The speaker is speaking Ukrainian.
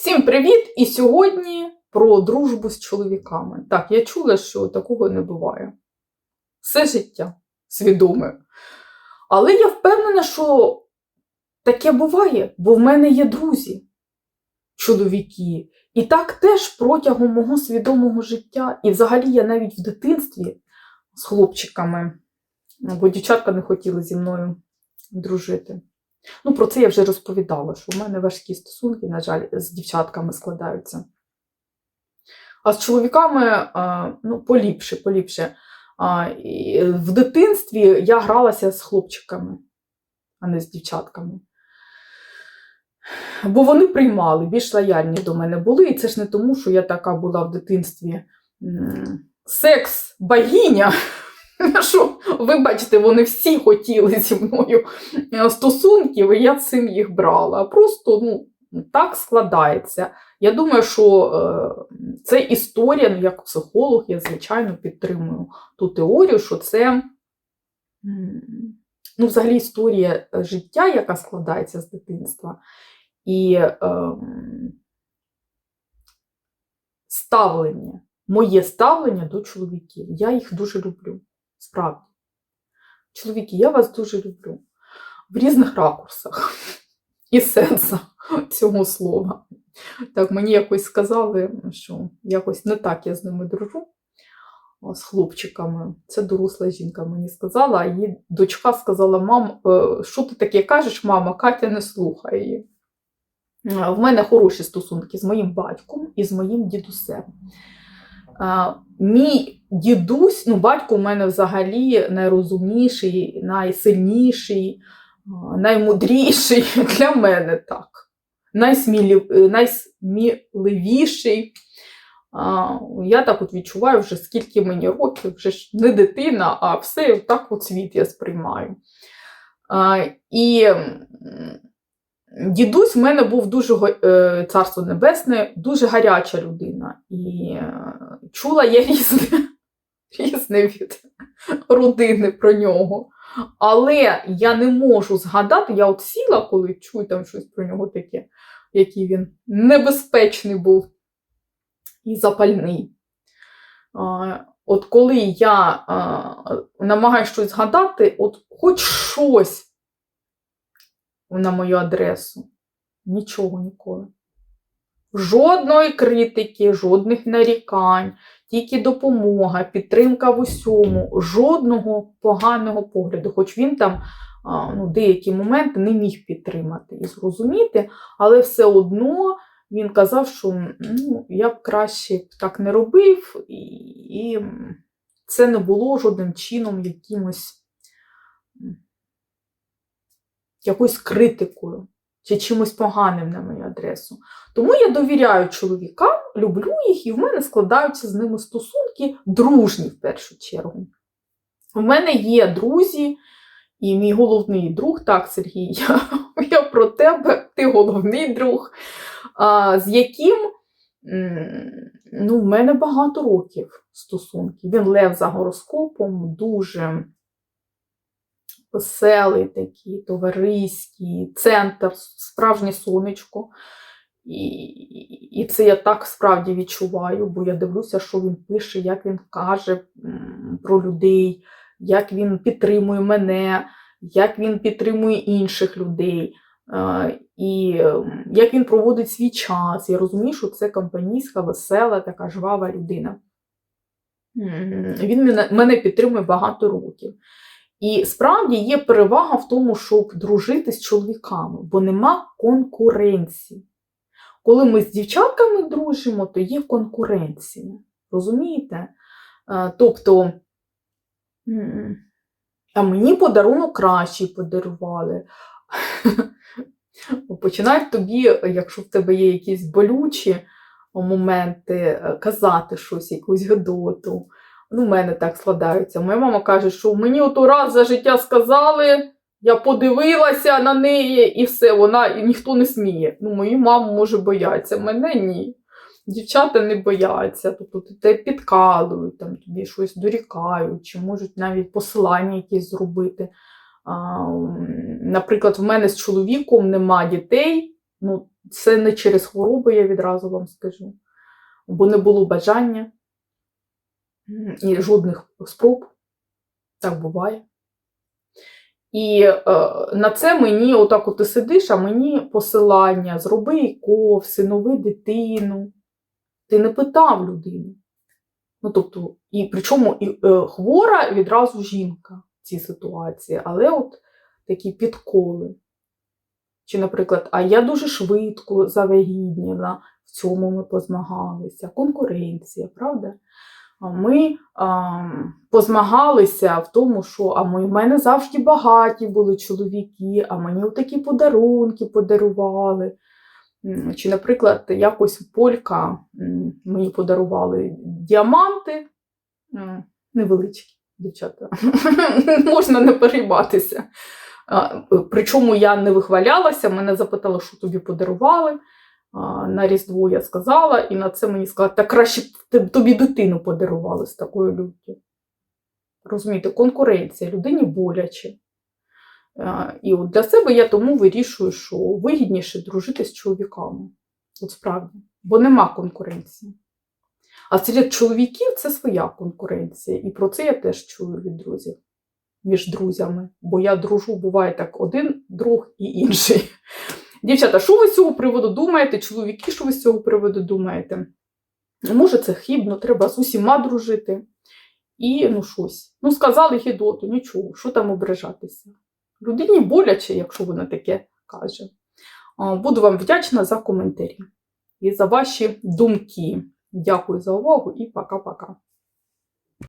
Всім привіт! І сьогодні про дружбу з чоловіками. Так, я чула, що такого не буває. Все життя свідоме. Але я впевнена, що таке буває, бо в мене є друзі, чоловіки. І так теж протягом мого свідомого життя. І взагалі я навіть в дитинстві з хлопчиками, бо дівчатка не хотіли зі мною дружити. Ну, про це я вже розповідала, що в мене важкі стосунки, на жаль, з дівчатками складаються. А з чоловіками ну, поліпше, поліпше. В дитинстві я гралася з хлопчиками, а не з дівчатками. Бо вони приймали, більш лояльні до мене були. І це ж не тому, що я така була в дитинстві секс-богиня. Що, ви бачите, вони всі хотіли зі мною е, стосунків, і я цим їх брала. Просто ну, так складається. Я думаю, що е, це історія, ну, як психолог, я, звичайно, підтримую ту теорію, що це ну, взагалі історія життя, яка складається з дитинства. І е, ставлення, моє ставлення до чоловіків. Я їх дуже люблю. Справді. Чоловіки, я вас дуже люблю. В різних ракурсах і сенсах цього слова. Так, мені якось сказали, що якось не так я з ними дружу, з хлопчиками. Це доросла жінка мені сказала, а її дочка сказала: мам, е, що ти таке кажеш, мама, Катя не слухає її. В мене хороші стосунки з моїм батьком і з моїм дідусем. Мій дідусь, ну, батько у мене взагалі найрозумніший, найсильніший, наймудріший для мене так. Найсмілів, найсміливіший. Я так от відчуваю, вже скільки мені років, вже ж не дитина, а все так от світ я сприймаю. І Дідусь в мене був дуже е, царство небесне, дуже гаряча людина. І е, чула я різне, різне від родини про нього. Але я не можу згадати, я от сіла, коли чую там щось про нього таке, який він небезпечний був і запальний. От коли я намагаюся щось згадати, от хоч щось на мою адресу. Нічого ніколи. Жодної критики, жодних нарікань, тільки допомога, підтримка в усьому, жодного поганого погляду. Хоч він там ну, деякі моменти не міг підтримати і зрозуміти, але все одно він казав, що ну, я б краще так не робив, і це не було жодним чином якимось якоюсь критикою чи чимось поганим на мою адресу. Тому я довіряю чоловікам, люблю їх, і в мене складаються з ними стосунки дружні в першу чергу. У мене є друзі, і мій головний друг, так, Сергій, я, я про тебе, ти головний друг, а, з яким ну, в мене багато років стосунків. Він лев за гороскопом, дуже веселий такий, товариський, центр, справжнє сонечко. І, і це я так справді відчуваю, бо я дивлюся, що він пише, як він каже про людей, як він підтримує мене, як він підтримує інших людей, і як він проводить свій час. Я розумію, що це компанійська, весела, така жвава людина. Він мене, мене підтримує багато років. І справді є перевага в тому, щоб дружити з чоловіками, бо нема конкуренції. Коли ми з дівчатками дружимо, то є конкуренція. Розумієте? Е, Тобто, а мені подарунок кращий подарували. Починають тобі, якщо в тебе є якісь болючі моменти, е, казати щось, якусь гидоту. Ну, в мене так складається. Моя мама каже, що мені ото раз за життя сказали, я подивилася на неї і все, вона і ніхто не сміє. Ну, мою маму може бояться, мене ні. Дівчата не бояться, тобто тебе підкалують, там, тобі щось дорікають, чи можуть навіть посилання якісь зробити. А, наприклад, в мене з чоловіком нема дітей, ну, Це не через хвороби, я відразу вам скажу, бо не було бажання і жодних спроб. Так буває. І е, на це мені, отак от ти сидиш, а мені посилання, зроби іков, всинови дитину. Ти не питав людину. Ну, тобто, і причому і, е, хвора відразу жінка в цій ситуації, але от такі підколи. Чи, наприклад, а я дуже швидко завагітніла, в цьому ми позмагалися, конкуренція, правда? Ми а, позмагалися в тому, що а ми, в мене завжди багаті були чоловіки, а мені такі подарунки подарували. Чи, наприклад, якось полька мені подарували діаманти невеличкі, дівчата. Можна не перейматися. Причому я не вихвалялася, мене запитали, що тобі подарували. На Різдво я сказала, і на це мені сказали, та краще б тобі дитину подарували з такою люттю. Розумієте, конкуренція, людині боляче. І от для себе я тому вирішую, що вигідніше дружити з чоловіками. От справді, бо нема конкуренції. А серед чоловіків це своя конкуренція. І про це я теж чую від друзів, між друзями. Бо я дружу, буває так, один друг і інший. Дівчата, що ви з цього приводу думаєте? Чоловіки, що ви з цього приводу думаєте? Може, це хібно, треба з усіма дружити. І ну щось. Ну, сказали гідоту, нічого, що там ображатися. Людині боляче, якщо вона таке каже. Буду вам вдячна за коментарі і за ваші думки. Дякую за увагу і пока-пока.